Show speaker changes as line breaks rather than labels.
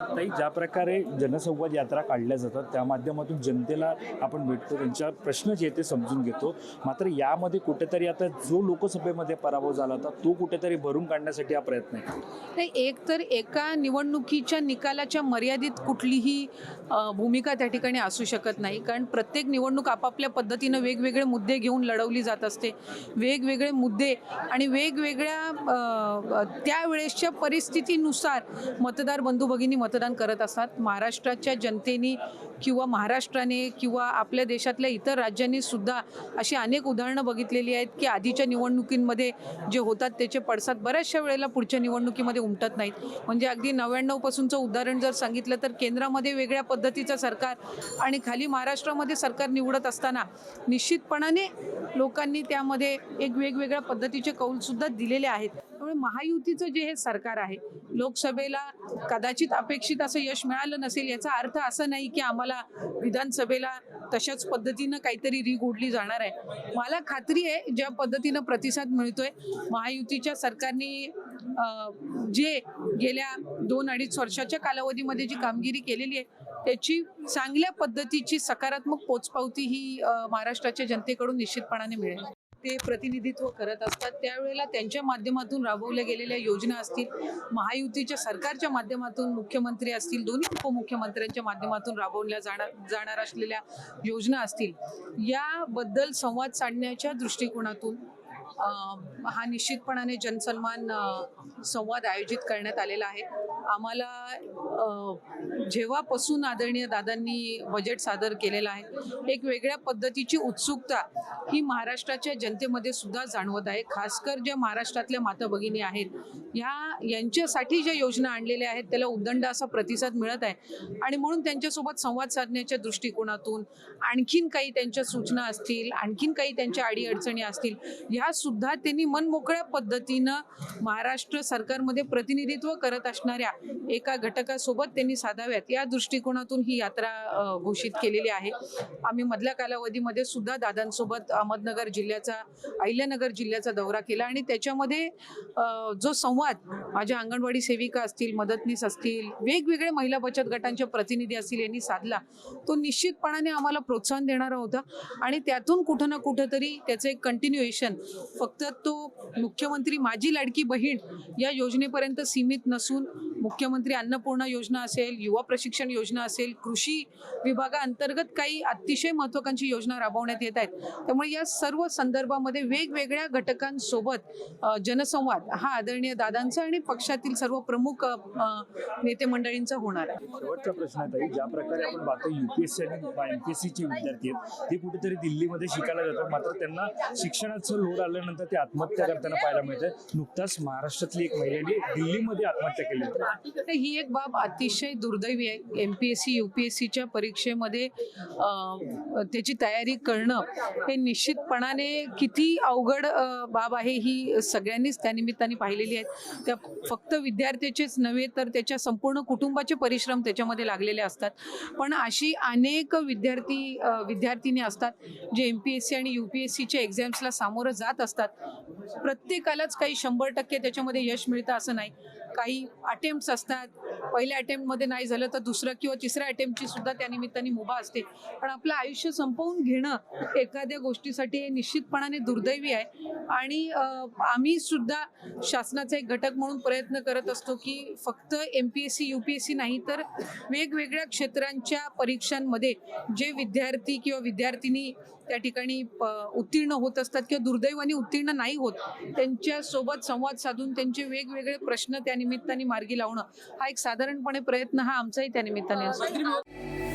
ताई ज्या प्रकारे जनसंवाद यात्रा काढल्या जातात त्या माध्यमातून जनतेला आपण भेटतो त्यांच्या प्रश्न जे ते समजून घेतो. मात्र यामध्ये कुठेतरी आता जो लोकसभेमध्ये पराभव झाला होता तो कुठेतरी भरून काढण्यासाठी हा प्रयत्न आहे
नाही एक तर एका निवडणुकीच्या निकालाच्या मर्यादित कुठलीही भूमिका त्या ठिकाणी असू शकत नाही. कारण प्रत्येक निवडणूक आपापल्या पद्धतीनं वेगवेगळे मुद्दे घेऊन लढवली जात असते. वेगवेगळे मुद्दे आणि वेगवेगळ्या त्यावेळेसच्या परिस्थितीनुसार मतदार बंधू भगिनी मतदान करत असतात. महाराष्ट्राच्या जनतेने किंवा महाराष्ट्राने किंवा आपल्या देशातल्या इतर राज्यांनी सुद्धा अशी अनेक उदाहरणं बघितलेली आहेत की आधीच्या निवडणुकींमध्ये जे होतात त्याचे पडसाद बऱ्याचशा वेळेला पुढच्या निवडणुकीमध्ये उमटत नाहीत. म्हणजे अगदी नव्याण्णवपासूनचं उदाहरण जर सांगितलं तर केंद्रामध्ये वेगळ्या पद्धतीचं सरकार आणि खाली महाराष्ट्रामध्ये सरकार निवडत असताना निश्चितपणाने लोकांनी त्यामध्ये एक वेगवेगळ्या पद्धतीचे कौलसुद्धा दिलेले आहेत. त्यामुळे महायुतीचं जे हे सरकार आहे लोकसभेला कदाचित अपेक्षित असं यश मिळालं नसेल याचा अर्थ असं नाही की आम्हाला विधानसभेला तशाच पद्धतीनं काहीतरी रीग ओढली जाणार आहे. मला खात्री आहे ज्या पद्धतीनं प्रतिसाद मिळतोय महायुतीच्या सरकारने जे गेल्या दोन अडीच वर्षाच्या कालावधीमध्ये जी कामगिरी केलेली आहे त्याची चांगल्या पद्धतीची सकारात्मक पोचपावती ही महाराष्ट्राच्या जनतेकडून निश्चितपणाने मिळेल. ते प्रतिनिधित्व करत असतात. त्यावेळेला त्यांच्या माध्यमातून राबवल्या गेलेल्या योजना असतील महायुतीच्या सरकारच्या माध्यमातून मुख्यमंत्री असतील दोन्ही उपमुख्यमंत्र्यांच्या माध्यमातून राबवल्या जाणार जाणार असलेल्या योजना असतील याबद्दल संवाद साधण्याच्या दृष्टिकोनातून हा निश्चितपणाने जनसन्मान संवाद आयोजित करण्यात आलेला आहे. आम्हाला जेव्हापासून आदरणीय दादांनी बजेट सादर केलेलं आहे एक वेगळ्या पद्धतीची उत्सुकता ही महाराष्ट्राच्या जनतेमध्ये सुद्धा जाणवत आहे. खासकर ज्या महाराष्ट्रातल्या माता भगिनी आहेत ह्या यांच्यासाठी ज्या योजना आणलेल्या आहेत त्याला उदंड असा प्रतिसाद मिळत आहे. आणि म्हणून त्यांच्यासोबत संवाद साधण्याच्या दृष्टिकोनातून आणखीन काही त्यांच्या सूचना असतील आणखीन काही त्यांच्या अडीअडचणी असतील ह्या सुद्धा त्यांनी मनमोकळ्या पद्धतीनं महाराष्ट्र सरकारमध्ये प्रतिनिधित्व करत असणाऱ्या एका सोबत त्यांनी साधाव्यात. या दृष्टिकोनातून ही यात्रा घोषित केलेली आहे. आम्ही मधल्या कालावधीमध्ये सुद्धा दादांसोबत अहमदनगर जिल्ह्याचा अहिल्यानगर जिल्ह्याचा दौरा केला आणि त्याच्यामध्ये जो संवाद माझ्या अंगणवाडी सेविका असतील मदतनीस असतील वेगवेगळे महिला बचत गटांचे प्रतिनिधी असतील यांनी साधला तो निश्चितपणाने आम्हाला प्रोत्साहन देणारा होता. आणि त्यातून कुठं ना कुठंतरी त्याचं एक कंटिन्युएशन फक्त तो मुख्यमंत्री माझी लाडकी बहीण या योजनेपर्यंत सीमित नसून मुख्यमंत्री अन्नपूर्णा योजना असेल युवा प्रशिक्षण योजना असेल कृषी विभागाअंतर्गत काही अतिशय महत्त्वाकांक्षी योजना राबवण्यात येत आहेत. त्यामुळे या सर्व संदर्भामध्ये वेगवेगळ्या घटकांसोबत जनसंवाद हा आदरणीय दादांचा आणि पक्षातील सर्व प्रमुख नेते मंडळींचा होणार आहे.
शेवटचा प्रश्न आहे ज्या प्रकारे आपण पाहतो युपीएससी आणि एमपीएससीचे विद्यार्थी आहेत ते कुठेतरी दिल्लीमध्ये शिकायला जातात. मात्र त्यांना शिक्षणाचं लोड आल्यानंतर ते आत्महत्या करताना पाहायला मिळतं नुकताच महाराष्ट्रातली एक महिलेने दिल्लीमध्ये आत्महत्या केली.
ही एक बाब अतिशय दुर्दैवी आहे. M P S C U P S सीच्या परीक्षेमध्ये त्याची तयारी करणं हे निश्चितपणाने किती अवघड बाब आहे ही सगळ्यांनीच त्यानिमित्ताने पाहिलेली आहेत त्या फक्त विद्यार्थ्याचेच नव्हे तर त्याच्या संपूर्ण कुटुंबाचे परिश्रम त्याच्यामध्ये लागलेले असतात. पण अशी अनेक विद्यार्थी विद्यार्थिनी असतात जे एम पी एस सी आणि यू पी एस सीच्या एक्झाम्सला सामोरं जात असतात. प्रत्येकालाच काही शंभर टक्के त्याच्यामध्ये यश मिळतं असं नाही. काही अटेम्प्ट असतात. पहिल्या अटेम्प्टमध्ये नाही झालं तर दुसरं किंवा तिसऱ्या अटेम्प्टची सुद्धा त्या निमित्ताने मुभा असते. पण आपलं आयुष्य संपवून घेणं एखाद्या गोष्टीसाठी हे निश्चितपणाने दुर्दैवी आहे. आणि आम्ही सुद्धा शासनाचा एक घटक म्हणून प्रयत्न करत असतो की फक्त M P S C U P S C नाही तर वेगवेगळ्या क्षेत्रांच्या परीक्षांमध्ये जे विद्यार्थी किंवा विद्यार्थिनी त्या ठिकाणी उत्तीर्ण होत असतात किंवा दुर्दैवाने उत्तीर्ण नाही होत त्यांच्यासोबत संवाद साधून त्यांचे वेगवेगळे प्रश्न त्या निमित्ताने मार्गी लावणं हा एक साधारणपणे प्रयत्न हा आमचाही त्या निमित्ताने असतो.